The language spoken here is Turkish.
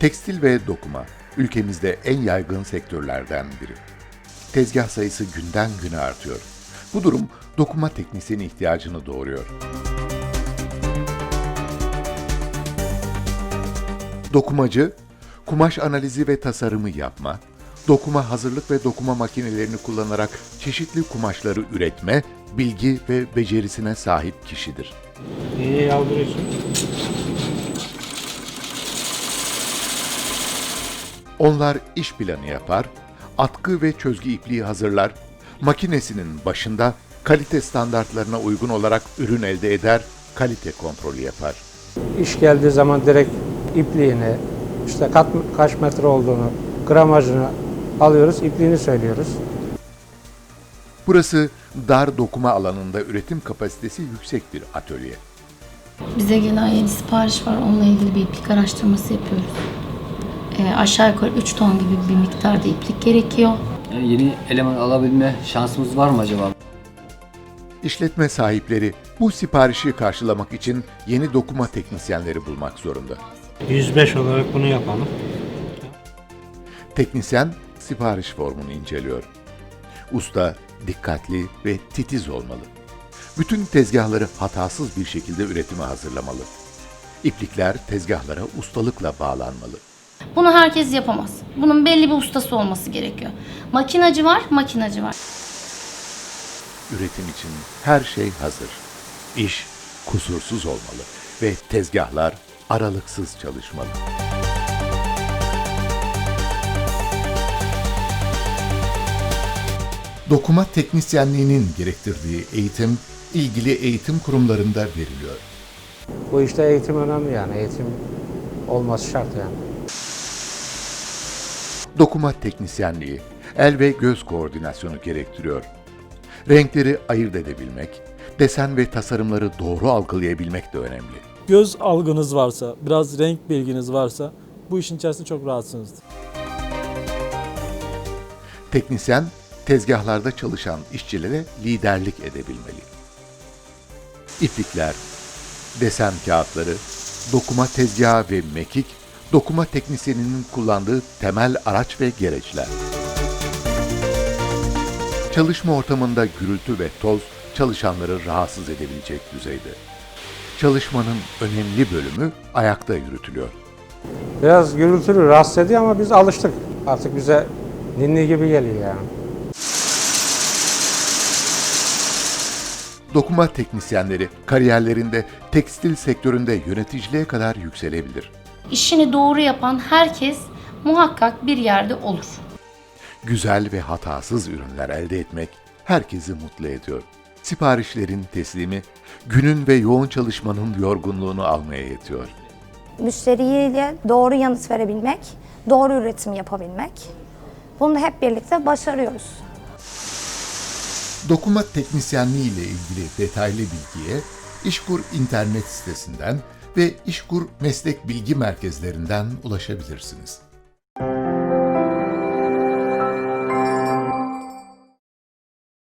Tekstil ve dokuma ülkemizde en yaygın sektörlerden biri. Tezgah sayısı günden güne artıyor. Bu durum dokuma teknisyeni ihtiyacını doğuruyor. Dokumacı, kumaş analizi ve tasarımı yapma, dokuma hazırlık ve dokuma makinelerini kullanarak çeşitli kumaşları üretme, bilgi ve becerisine sahip kişidir. İyi yaldırıyorsun. Onlar iş planı yapar, atkı ve çözgü ipliği hazırlar, makinesinin başında kalite standartlarına uygun olarak ürün elde eder, kalite kontrolü yapar. İş geldiği zaman direkt ipliğini, işte kat, kaç metre olduğunu, gramajını alıyoruz, ipliğini söylüyoruz. Burası dar dokuma alanında üretim kapasitesi yüksek bir atölye. Bize gelen yeni sipariş var. Onunla ilgili bir iplik araştırması yapıyoruz. Ee, aşağı yukarı 3 ton gibi bir miktarda iplik gerekiyor. Yani yeni eleman alabilme şansımız var mı acaba? İşletme sahipleri bu siparişi karşılamak için yeni dokuma teknisyenleri bulmak zorunda. 105 olarak bunu yapalım. Teknisyen sipariş formunu inceliyor. Usta dikkatli ve titiz olmalı. Bütün tezgahları hatasız bir şekilde üretime hazırlamalı. İplikler tezgahlara ustalıkla bağlanmalı. Bunu herkes yapamaz. Bunun belli bir ustası olması gerekiyor. Makinacı var, makinacı var. Üretim için her şey hazır. İş kusursuz olmalı ve tezgahlar aralıksız çalışmalı. Dokuma teknisyenliğinin gerektirdiği eğitim ilgili eğitim kurumlarında veriliyor. Bu işte eğitim önemli yani. Eğitim olması şart yani. Dokuma teknisyenliği el ve göz koordinasyonu gerektiriyor. Renkleri ayırt edebilmek, desen ve tasarımları doğru algılayabilmek de önemli. göz algınız varsa, biraz renk bilginiz varsa bu işin içerisinde çok rahatsınızdır. Teknisyen, tezgahlarda çalışan işçilere liderlik edebilmeli. İplikler, desen kağıtları, dokuma tezgahı ve mekik, dokuma teknisyeninin kullandığı temel araç ve gereçler. Çalışma ortamında gürültü ve toz çalışanları rahatsız edebilecek düzeyde. Çalışmanın önemli bölümü ayakta yürütülüyor. Biraz gürültülü, rahatsız ediyor ama biz alıştık. Artık bize ninni gibi geliyor yani. Dokuma teknisyenleri kariyerlerinde tekstil sektöründe yöneticiliğe kadar yükselebilir. İşini doğru yapan herkes muhakkak bir yerde olur. Güzel ve hatasız ürünler elde etmek herkesi mutlu ediyor. Siparişlerin teslimi günün ve yoğun çalışmanın yorgunluğunu almaya yetiyor. müşteriye doğru yanıt verebilmek, doğru üretim yapabilmek. Bunu hep birlikte başarıyoruz. Dokuma teknisyenliği ile ilgili detaylı bilgiye İşkur internet sitesinden ve İşkur meslek bilgi merkezlerinden ulaşabilirsiniz.